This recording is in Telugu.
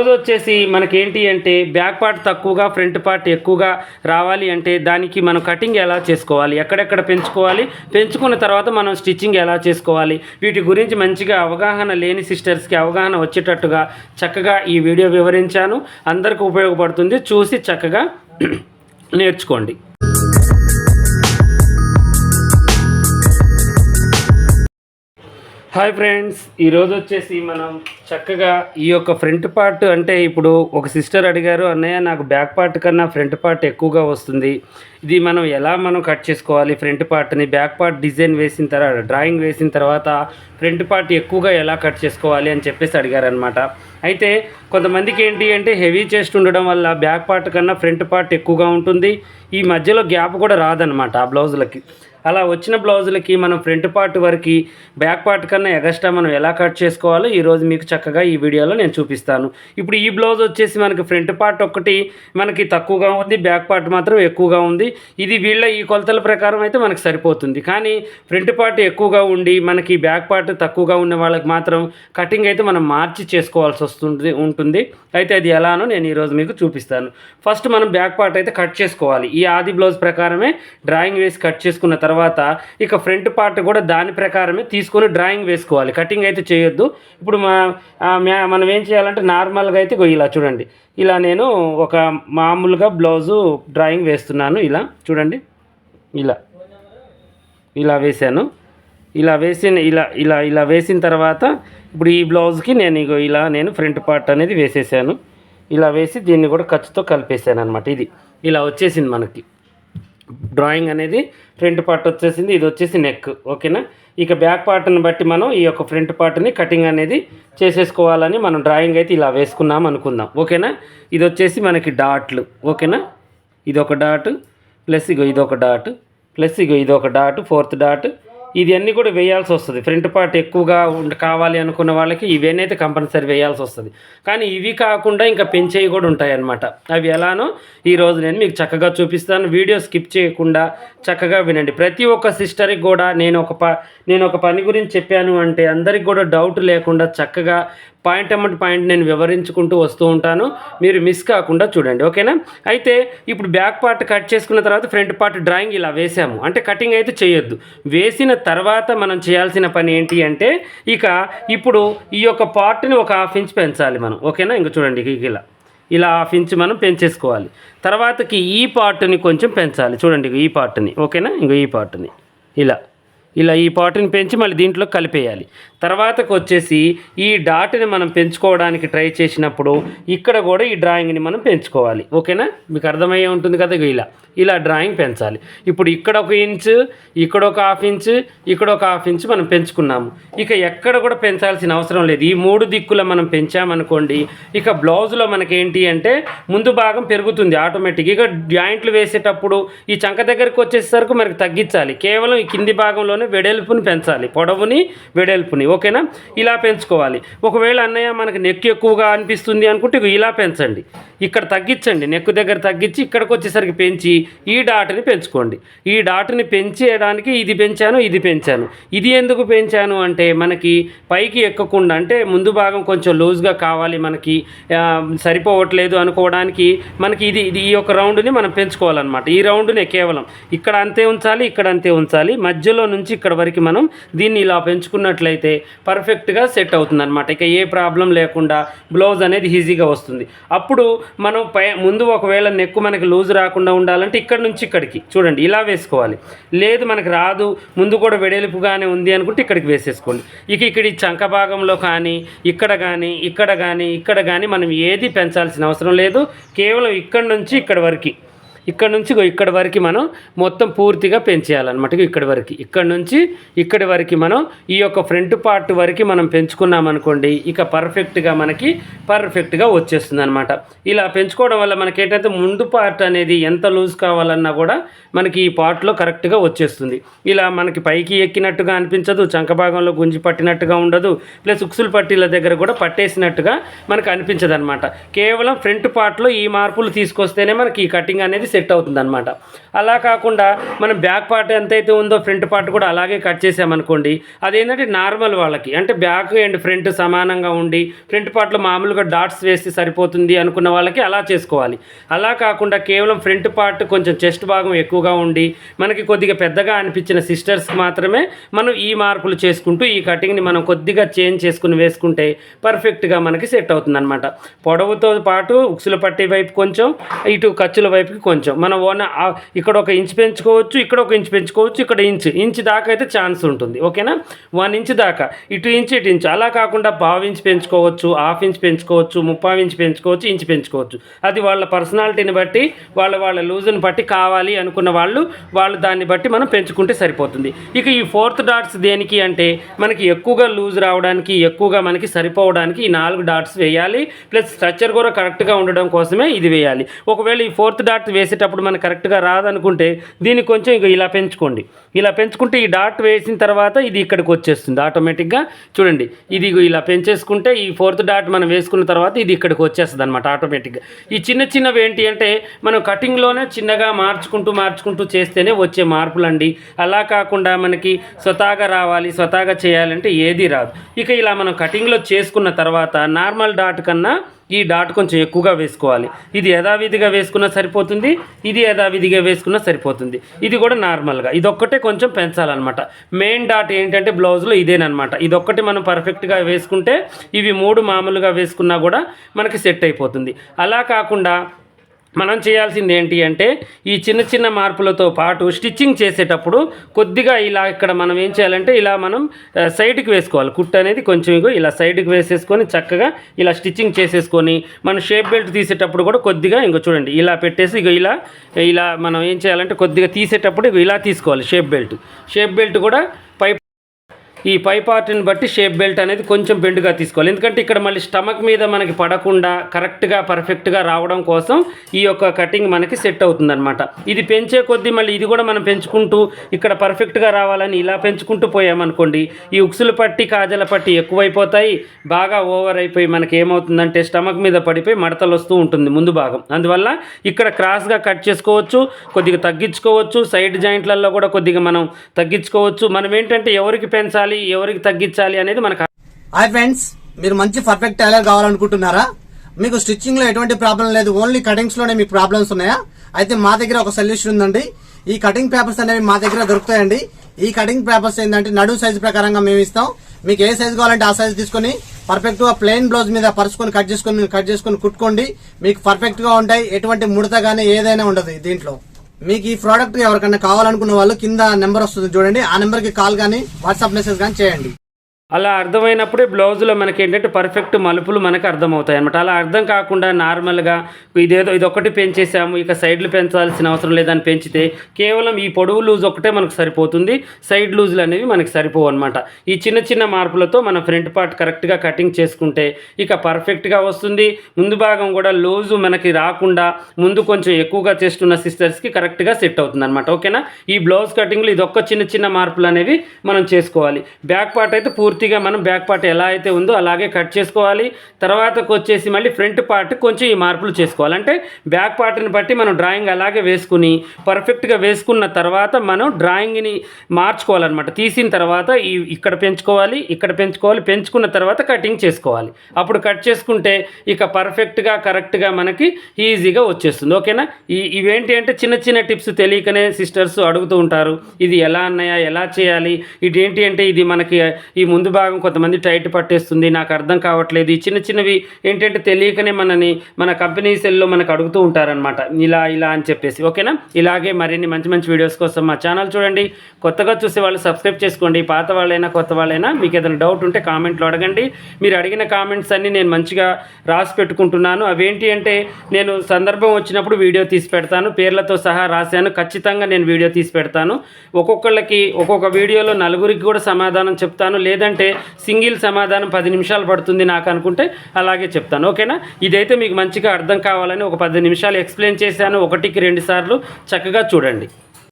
రోజు వచ్చేసి మనకేంటి అంటే బ్యాక్ పార్ట్ తక్కువగా ఫ్రంట్ పార్ట్ ఎక్కువగా రావాలి అంటే దానికి మనం కటింగ్ ఎలా చేసుకోవాలి ఎక్కడెక్కడ పెంచుకోవాలి పెంచుకున్న తర్వాత మనం స్టిచ్చింగ్ ఎలా చేసుకోవాలి వీటి గురించి మంచిగా అవగాహన లేని సిస్టర్స్కి అవగాహన వచ్చేటట్టుగా చక్కగా ఈ వీడియో వివరించాను. అందరికీ ఉపయోగపడుతుంది. చూసి చక్కగా నేర్చుకోండి. హాయ్ ఫ్రెండ్స్ ఈరోజు వచ్చేసి మనం చక్కగా ఈ యొక్క ఫ్రంట్ పార్ట్ అంటే ఇప్పుడు ఒక సిస్టర్ అడిగారు అన్నయ్య నాకు బ్యాక్ పార్ట్ కన్నా ఫ్రంట్ పార్ట్ ఎక్కువగా వస్తుంది. ఇది మనం ఎలా మనం కట్ చేసుకోవాలి ఫ్రంట్ పార్ట్ని? బ్యాక్ పార్ట్ డిజైన్ వేసిన తర్వాత డ్రాయింగ్ వేసిన తర్వాత ఫ్రంట్ పార్ట్ ఎక్కువగా ఎలా కట్ చేసుకోవాలి? అని చెప్పేసి అడిగారనమాట అయితే కొంతమందికి ఏంటి అంటే హెవీ చెస్ట్ ఉండడం వల్ల బ్యాక్ పార్ట్ కన్నా ఫ్రంట్ పార్ట్ ఎక్కువగా ఉంటుంది. ఈ మధ్యలో గ్యాప్ కూడా రాదనమాట ఆ బ్లౌజులకి. అలా వచ్చిన బ్లౌజులకి మనం ఫ్రంట్ పార్ట్ వరకు బ్యాక్ పార్ట్ కన్నా ఎగస్ట్రా మనం ఎలా కట్ చేసుకోవాలో ఈరోజు మీకు చక్కగా ఈ వీడియోలో నేను చూపిస్తాను. ఇప్పుడు ఈ బ్లౌజ్ వచ్చేసి మనకి ఫ్రంట్ పార్ట్ ఒకటి మనకి తక్కువగా ఉంది బ్యాక్ పార్ట్ మాత్రం ఎక్కువగా ఉంది. ఇది వీళ్ళ ఈ కొలతల ప్రకారం అయితే మనకు సరిపోతుంది. కానీ ఫ్రంట్ పార్ట్ ఎక్కువగా ఉండి మనకి బ్యాక్ పార్ట్ తక్కువగా ఉన్న వాళ్ళకి మాత్రం కటింగ్ అయితే మనం మార్చి చేసుకోవాల్సి వస్తుంది ఉంటుంది. అయితే అది ఎలానో నేను ఈరోజు మీకు చూపిస్తాను. ఫస్ట్ మనం బ్యాక్ పార్ట్ అయితే కట్ చేసుకోవాలి. ఈ ఆది బ్లౌజ్ ప్రకారమే డ్రాయింగ్ వేసి కట్ చేసుకున్న తర్వాత తర్వాత ఇక ఫ్రంట్ పార్ట్ కూడా దాని ప్రకారమే తీసుకొని డ్రాయింగ్ వేసుకోవాలి. కటింగ్ అయితే చేయొద్దు. ఇప్పుడు మా మనం ఏం చేయాలంటే నార్మల్గా అయితే ఇలా చూడండి. ఇలా నేను ఒక మామూలుగా బ్లౌజు డ్రాయింగ్ వేస్తున్నాను ఇలా. చూడండి. ఇలా. ఇలా వేసాను ఇలా వేసిన ఇలా ఇలా ఇలా వేసిన తర్వాత ఇప్పుడు ఈ బ్లౌజ్కి నేను ఇగో ఇలా నేను ఫ్రంట్ పార్ట్ అనేది వేసేసాను. ఇలా వేసి దీన్ని కూడా ఖర్చుతో కలిపేసాను అనమాట ఇది. ఇలా వచ్చేసింది మనకి. డ్రాయింగ్ అనేది ఫ్రంట్ పార్ట్ వచ్చేసింది ఇది వచ్చేసి నెక్ ఓకేనా? ఇక బ్యాక్ పార్ట్ని బట్టి మనం ఈ యొక్క ఫ్రంట్ పార్ట్ని కటింగ్ అనేది చేసేసుకోవాలని మనం డ్రాయింగ్ అయితే ఇలా వేసుకున్నాం అనుకుందాం ఓకేనా? ఇది వచ్చేసి మనకి డాట్లు ఓకేనా? ఇది ఒక డాట్ ప్లస్ ఇగో ఇది ఒక డాట్ ప్లస్ ఇగో ఇది ఒక డాట్ ఫోర్త్ డాట్ ఇది అన్నీ కూడా వేయాల్సి వస్తుంది. ఫ్రంట్ పార్ట్ ఎక్కువగా ఉండ కావాలి అనుకున్న వాళ్ళకి ఇవన్నీ అయితే కంపల్సరీ వేయాల్సి వస్తుంది. కానీ ఇవి కాకుండా ఇంకా పెంచేవి కూడా ఉంటాయన్నమాట. అవి ఎలానో ఈరోజు నేను మీకు చక్కగా చూపిస్తాను. వీడియో స్కిప్ చేయకుండా చక్కగా వినండి. ప్రతి ఒక్క సిస్టర్కి కూడా నేను ఒక ప నేను ఒక పని గురించి చెప్పాను అంటే అందరికి కూడా డౌట్ లేకుండా చక్కగా పాయింట్ అమ్మటి పాయింట్ నేను వివరించుకుంటూ వస్తూ ఉంటాను. మీరు మిస్ కాకుండా చూడండి. ఓకేనా? అయితే ఇప్పుడు బ్యాక్ పార్ట్ కట్ చేసుకున్న తర్వాత ఫ్రంట్ పార్ట్ డ్రాయింగ్ ఇలా వేసాము. అంటే కటింగ్ అయితే చేయొద్దు. వేసిన తర్వాత మనం చేయాల్సిన పని ఏంటి అంటే ఇక ఇప్పుడు ఈ యొక్క పార్ట్ని ఒక హాఫ్ ఇంచ్ పెంచాలి మనం. ఓకేనా? ఇంక చూడండి ఇక ఇలా. ఇలా హాఫ్ ఇంచ్ మనం పెంచేసుకోవాలి. తర్వాతకి ఈ పార్ట్ని కొంచెం పెంచాలి. చూడండి ఈ పార్ట్ని. ఓకేనా? ఇంకో ఈ పార్ట్ని. ఇలా. ఇలా ఈ పాటుని పెంచి మళ్ళీ దీంట్లో కలిపేయాలి. తర్వాతకు వచ్చేసి ఈ డాట్ని మనం పెంచుకోవడానికి ట్రై చేసినప్పుడు ఇక్కడ కూడా ఈ డ్రాయింగ్ని మనం పెంచుకోవాలి. ఓకేనా? మీకు అర్థమయ్యే ఉంటుంది కదా ఇలా. ఇలా డ్రాయింగ్ పెంచాలి. ఇప్పుడు ఇక్కడ ఒక ఇంచ్ ఇక్కడ ఒక హాఫ్ ఇంచ్ ఇక్కడ ఒక హాఫ్ ఇంచ్ మనం పెంచుకున్నాము. ఇక ఎక్కడ కూడా పెంచాల్సిన అవసరం లేదు. ఈ మూడు దిక్కుల మనం పెంచామనుకోండి ఇక బ్లౌజ్లో మనకేంటి అంటే ముందు భాగం పెరుగుతుంది ఆటోమేటిక్. ఇక జాయింట్లు వేసేటప్పుడు ఈ చంక దగ్గరికి వచ్చేసరికి మనకి తగ్గించాలి. కేవలం ఈ కింది భాగంలోనే వెడల్పుని పెంచాలి పొడవుని వెడల్పుని ఓకేనా? ఇలా పెంచుకోవాలి. ఒకవేళ అన్నయ్య మనకి నెక్ ఎక్కువగా అనిపిస్తుంది అనుకుంటే ఇలా పెంచండి. ఇక్కడ తగ్గించండి నెక్ దగ్గర తగ్గించి ఇక్కడికి వచ్చేసరికి పెంచి ఈ డాట్ని పెంచుకోండి. ఈ డాట్ని పెంచేయడానికి ఇది పెంచాను ఇది పెంచాను. ఇది ఎందుకు పెంచాను అంటే మనకి పైకి ఎక్కకుండా అంటే ముందు భాగం కొంచెం లూజ్గా కావాలి మనకి సరిపోవట్లేదు అనుకోవడానికి మనకి ఇది ఇది ఈ యొక్క రౌండ్ని మనం పెంచుకోవాలన్నమాట. ఈ రౌండ్నే కేవలం ఇక్కడ అంతే ఉంచాలి ఇక్కడ అంతే ఉంచాలి మధ్యలో నుంచి ఇక్కడ వరకు మనం దీన్ని ఇలా పెంచుకున్నట్లయితే పర్ఫెక్ట్గా సెట్ అవుతుంది అనమాట ఇక ఏ ప్రాబ్లం లేకుండా బ్లౌజ్ అనేది ఈజీగా వస్తుంది. అప్పుడు మనం పై ముందు ఒకవేళ నెక్కు మనకి లూజ్ రాకుండా ఉండాలంటే ఇక్కడ నుంచి ఇక్కడికి చూడండి ఇలా వేసుకోవాలి. లేదు మనకి రాదు ముందు కూడా వెడల్పుగానే ఉంది అనుకుంటే ఇక్కడికి వేసేసుకోండి. ఇక ఇక్కడ ఈ చంక భాగంలో కానీ ఇక్కడ కానీ ఇక్కడ కానీ ఇక్కడ కానీ మనం ఏది పెంచాల్సిన అవసరం లేదు. కేవలం ఇక్కడ నుంచి ఇక్కడ వరకు. ఇక్కడ నుంచి ఇక్కడ ఇక్కడి వరకు మనం మొత్తం పూర్తిగా పెంచేయాలన్నమాట. ఇక్కడి వరకు. ఇక్కడ నుంచి ఇక్కడి వరకు మనం ఈ యొక్క ఫ్రంట్ పార్ట్ వరకు మనం పెంచుకున్నాం అనుకోండి ఇక పర్ఫెక్ట్గా మనకి పర్ఫెక్ట్గా వచ్చేస్తుంది అనమాట ఇలా పెంచుకోవడం వల్ల మనకి ఏంటంటే ముందు పార్ట్ అనేది ఎంత లూజ్ కావాలన్నా కూడా మనకి ఈ పార్ట్లో కరెక్ట్గా వచ్చేస్తుంది. ఇలా మనకి పైకి ఎక్కినట్టుగా అనిపించదు చంక భాగంలో గుంజి పట్టినట్టుగా ఉండదు ప్లస్ ఉక్సులు పట్టీల దగ్గర కూడా పట్టేసినట్టుగా మనకు అనిపించదు అనమాట కేవలం ఫ్రంట్ పార్ట్లో ఈ మార్పులు తీసుకొస్తేనే మనకి ఈ కటింగ్ అనేది సెట్ అవుతుంది అనమాట అలా కాకుండా మనం బ్యాక్ పార్ట్ ఎంతైతే ఉందో ఫ్రంట్ పార్ట్ కూడా అలాగే కట్ చేసామనుకోండి అదేంటంటే నార్మల్ వాళ్ళకి అంటే బ్యాక్ అండ్ ఫ్రంట్ సమానంగా ఉండి ఫ్రంట్ పార్ట్లో మామూలుగా డాట్స్ వేస్తే సరిపోతుంది అనుకున్న వాళ్ళకి అలా చేసుకోవాలి. అలా కాకుండా కేవలం ఫ్రంట్ పార్ట్ కొంచెం చెస్ట్ భాగం ఎక్కువగా ఉండి మనకి కొద్దిగా పెద్దగా అనిపించిన సిస్టర్స్కి మాత్రమే మనం ఈ మార్పులు చేసుకుంటూ ఈ కటింగ్ని మనం కొద్దిగా చేంజ్ చేసుకుని వేసుకుంటే పర్ఫెక్ట్గా మనకి సెట్ అవుతుందన్నమాట. పొడవుతో పాటు ఉక్సుల పట్టే వైపు కొంచెం ఇటు ఖర్చుల వైపుకి కొంచెం. కొంచెం. మనం ఓన ఇక్కడ ఒక ఇంచ్ పెంచుకోవచ్చు ఇక్కడ ఒక ఇంచ్ పెంచుకోవచ్చు ఇక్కడ ఇంచ్. ఇంచ్ దాకా అయితే ఛాన్స్ ఉంటుంది. ఓకేనా? వన్ ఇంచ్ దాకా. ఇటు ఇంచ్ ఇటు ఇంచ్. అలా కాకుండా పావు ఇంచ్ పెంచుకోవచ్చు హాఫ్ ఇంచ్ పెంచుకోవచ్చు ముప్పావు ఇంచ్ పెంచుకోవచ్చు ఇంచ్ పెంచుకోవచ్చు. అది వాళ్ళ పర్సనాలిటీని బట్టి వాళ్ళ వాళ్ళ లూజ్ని బట్టి కావాలి అనుకున్న వాళ్ళు వాళ్ళు దాన్ని బట్టి మనం పెంచుకుంటే సరిపోతుంది. ఇక ఈ ఫోర్త్ డాట్స్ దేనికి అంటే మనకి ఎక్కువగా లూజ్ రావడానికి ఎక్కువగా మనకి సరిపోవడానికి ఈ నాలుగు డాట్స్ వేయాలి. ప్లస్ స్ట్రక్చర్ కూడా కరెక్ట్గా ఉండడం కోసమే ఇది వేయాలి. ఒకవేళ ఈ ఫోర్త్ డాట్ వేసేటప్పుడు మనకు కరెక్ట్గా రాదనుకుంటే దీన్ని కొంచెం ఇక ఇలా పెంచుకోండి. ఇలా పెంచుకుంటే ఈ డాట్ వేసిన తర్వాత ఇది ఇక్కడికి వచ్చేస్తుంది ఆటోమేటిక్గా. చూడండి ఇది ఇలా పెంచేసుకుంటే ఈ ఫోర్త్ డాట్ మనం వేసుకున్న తర్వాత ఇది ఇక్కడికి వచ్చేస్తుంది అనమాట ఆటోమేటిక్గా. ఈ చిన్న చిన్నవి ఏంటి అంటే మనం కటింగ్లోనే చిన్నగా మార్చుకుంటూ మార్చుకుంటూ చేస్తేనే వచ్చే మార్పులండి. అలా కాకుండా మనకి స్వతహాగా రావాలి స్వతహాగా చేయాలంటే ఏది రాదు. ఇక ఇలా మనం కటింగ్లో చేసుకున్న తర్వాత నార్మల్ డాట్ కన్నా ఈ డాట్ కొంచెం ఎక్కువగా వేసుకోవాలి. ఇది యథావిధిగా వేసుకున్నా సరిపోతుంది ఇది యథావిధిగా వేసుకున్నా సరిపోతుంది. ఇది కూడా నార్మల్గా. ఇదొక్కటే కొంచెం పెంచాలన్నమాట. మెయిన్ డాట్ ఏంటంటే బ్లౌజ్లో ఇదేనమాట ఇదొక్కటి మనం పర్ఫెక్ట్గా వేసుకుంటే ఇవి మూడు మామూలుగా వేసుకున్నా కూడా మనకి సెట్ అయిపోతుంది. అలా కాకుండా మనం చేయాల్సింది ఏంటి అంటే ఈ చిన్న చిన్న మార్పులతో పాటు స్టిచ్చింగ్ చేసేటప్పుడు కొద్దిగా ఇలా ఇక్కడ మనం ఏం చేయాలంటే ఇలా మనం సైడ్కి వేసుకోవాలి. కుట్ అనేది కొంచెం ఇగో ఇలా సైడ్కి వేసేసుకొని చక్కగా ఇలా స్టిచ్చింగ్ చేసేసుకొని మనం షేప్ బెల్ట్ తీసేటప్పుడు కూడా కొద్దిగా ఇంకో చూడండి ఇలా పెట్టేసి ఇగో ఇలా ఇలా మనం ఏం చేయాలంటే కొద్దిగా తీసేటప్పుడు ఇక ఇలా తీసుకోవాలి షేప్ బెల్ట్. షేప్ బెల్ట్ కూడా పై ఈ పై పార్ట్ని బట్టి షేప్ బెల్ట్ అనేది కొంచెం బెండ్గా తీసుకోవాలి. ఎందుకంటే ఇక్కడ మళ్ళీ స్టమక్ మీద మనకి పడకుండా కరెక్ట్గా పర్ఫెక్ట్గా రావడం కోసం ఈ యొక్క కటింగ్ మనకి సెట్ అవుతుందన్నమాట. ఇది పెంచే కొద్దీ మళ్ళీ ఇది కూడా మనం పెంచుకుంటూ ఇక్కడ పర్ఫెక్ట్గా రావాలని ఇలా పెంచుకుంటూ పోయామనుకోండి ఈ ఉక్సులు పట్టి కాజల పట్టి ఎక్కువైపోతాయి బాగా ఓవర్ అయిపోయి మనకి ఏమవుతుందంటే స్టమక్ మీద పడిపోయి మడతలు వస్తూ ఉంటుంది ముందు భాగం. అందువల్ల ఇక్కడ క్రాస్గా కట్ చేసుకోవచ్చు కొద్దిగా తగ్గించుకోవచ్చు సైడ్ జాయింట్లలో కూడా కొద్దిగా మనం తగ్గించుకోవచ్చు. మనం ఏంటంటే ఎవరికి పెంచాలి? ఎవరికి తగ్గించాలి అనేది మనకు హాయ్ ఫ్రెండ్స్ మీరు మంచి పర్ఫెక్ట్ టైలర్ కావాలనుకుంటున్నారా? మీకు స్టిచ్చింగ్లో ఎటువంటి ప్రాబ్లం లేదు ఓన్లీ కటింగ్స్లోనే మీకు ప్రాబ్లమ్స్ ఉన్నాయా? అయితే మా దగ్గర ఒక సొల్యూషన్ ఉందండి. ఈ కటింగ్ పేపర్స్ అనేవి మా దగ్గర దొరుకుతాయండి. ఈ కటింగ్ పేపర్స్ ఏంటంటే నడు సైజ్ ప్రకారంగా మేము ఇస్తాం. మీకు ఏ సైజ్ కావాలంటే ఆ సైజ్ తీసుకొని పర్ఫెక్ట్గా ప్లెయిన్ బ్లౌజ్ మీద పరుచుకొని కట్ చేసుకొని కట్ చేసుకొని కుట్టుకోండి. మీకు పర్ఫెక్ట్గా ఉంటాయి. ఎటువంటి ముడత గానీ ఏదైనా ఉండదు దీంట్లో. మీకు ఈ ప్రోడక్ట్ ఎవరికైనా కావాలనుకున్న వాళ్ళు కింద నెంబర్ వస్తుంది చూడండి. ఆ నెంబర్కి కాల్ కానీ వాట్సాప్ మెసేజ్ కానీ చేయండి. అలా అర్థమైనప్పుడే బ్లౌజ్లో మనకి ఏంటంటే పర్ఫెక్ట్ మలుపులు మనకు అర్థమవుతాయి అనమాట అలా అర్థం కాకుండా నార్మల్గా ఇదేదో ఇదొకటి పెంచేసాము ఇక సైడ్లు పెంచాల్సిన అవసరం లేదని పెంచితే కేవలం ఈ పొడవు లూజ్ ఒకటే మనకు సరిపోతుంది సైడ్ లూజులు అనేవి మనకి సరిపోవు అనమాట ఈ చిన్న చిన్న మార్పులతో మన ఫ్రంట్ పార్ట్ కరెక్ట్గా కటింగ్ చేసుకుంటే ఇక పర్ఫెక్ట్గా వస్తుంది. ముందు భాగం కూడా లూజు మనకి రాకుండా ముందు కొంచెం ఎక్కువగా చేస్తున్న సిస్టర్స్కి కరెక్ట్గా సెట్ అవుతుంది అనమాట ఓకేనా? ఈ బ్లౌజ్ కటింగ్లో ఇదొక్క చిన్న చిన్న మార్పులు అనేవి మనం చేసుకోవాలి. బ్యాక్ పార్ట్ అయితే పూర్తి పూర్తిగా మనం బ్యాక్ పార్ట్ ఎలా అయితే ఉందో అలాగే కట్ చేసుకోవాలి. తర్వాతకు వచ్చేసి మళ్ళీ ఫ్రంట్ పార్ట్ కొంచెం ఈ మార్పులు చేసుకోవాలి. అంటే బ్యాక్ పార్ట్ని బట్టి మనం డ్రాయింగ్ అలాగే వేసుకుని పర్ఫెక్ట్గా వేసుకున్న తర్వాత మనం డ్రాయింగ్ని మార్చుకోవాలన్నమాట. తీసిన తర్వాత ఈ ఇక్కడ పెంచుకోవాలి ఇక్కడ పెంచుకోవాలి పెంచుకున్న తర్వాత కటింగ్ చేసుకోవాలి. అప్పుడు కట్ చేసుకుంటే ఇక పర్ఫెక్ట్గా కరెక్ట్గా మనకి ఈజీగా వచ్చేస్తుంది. ఓకేనా? ఈ ఇవేంటి అంటే చిన్న చిన్న టిప్స్ తెలియకనే సిస్టర్స్ అడుగుతూ ఉంటారు. ఇది ఎలా అన్నయ్య? ఎలా చేయాలి? ఇదేంటి అంటే ఇది మనకి ఈ ముందు భాగం కొంతమంది టైట్ పట్టేస్తుంది నాకు అర్థం కావట్లేదు. ఈ చిన్న చిన్నవి ఏంటంటే తెలియకనే మనని మన కంపెనీ సెల్లో మనకు అడుగుతూ ఉంటారనమాట ఇలా ఇలా అని చెప్పేసి. ఓకేనా? ఇలాగే మరిన్ని మంచి మంచి వీడియోస్ కోసం మా ఛానల్ చూడండి. కొత్తగా చూసే వాళ్ళు సబ్స్క్రైబ్ చేసుకోండి. పాత వాళ్ళైనా కొత్త వాళ్ళైనా మీకు ఏదైనా డౌట్ ఉంటే కామెంట్లో అడగండి. మీరు అడిగిన కామెంట్స్ అన్నీ నేను మంచిగా రాసి పెట్టుకుంటున్నాను. అవేంటి అంటే నేను సందర్భం వచ్చినప్పుడు వీడియో తీసి పెడతాను. పేర్లతో సహా రాశాను. ఖచ్చితంగా నేను వీడియో తీసి పెడతాను. ఒక్కొక్కళ్ళకి ఒక్కొక్క వీడియోలో నలుగురికి కూడా సమాధానం చెప్తాను. లేదంటే లేదంటే సింగిల్ సమాధానం పది నిమిషాలు పడుతుంది నాకు అనుకుంటే అలాగే చెప్తాను ఓకేనా? ఇదైతే మీకు మంచిగా అర్థం కావాలని ఒక పది నిమిషాలు ఎక్స్ప్లెయిన్ చేశాను ఒకటికి రెండు సార్లు చక్కగా చూడండి.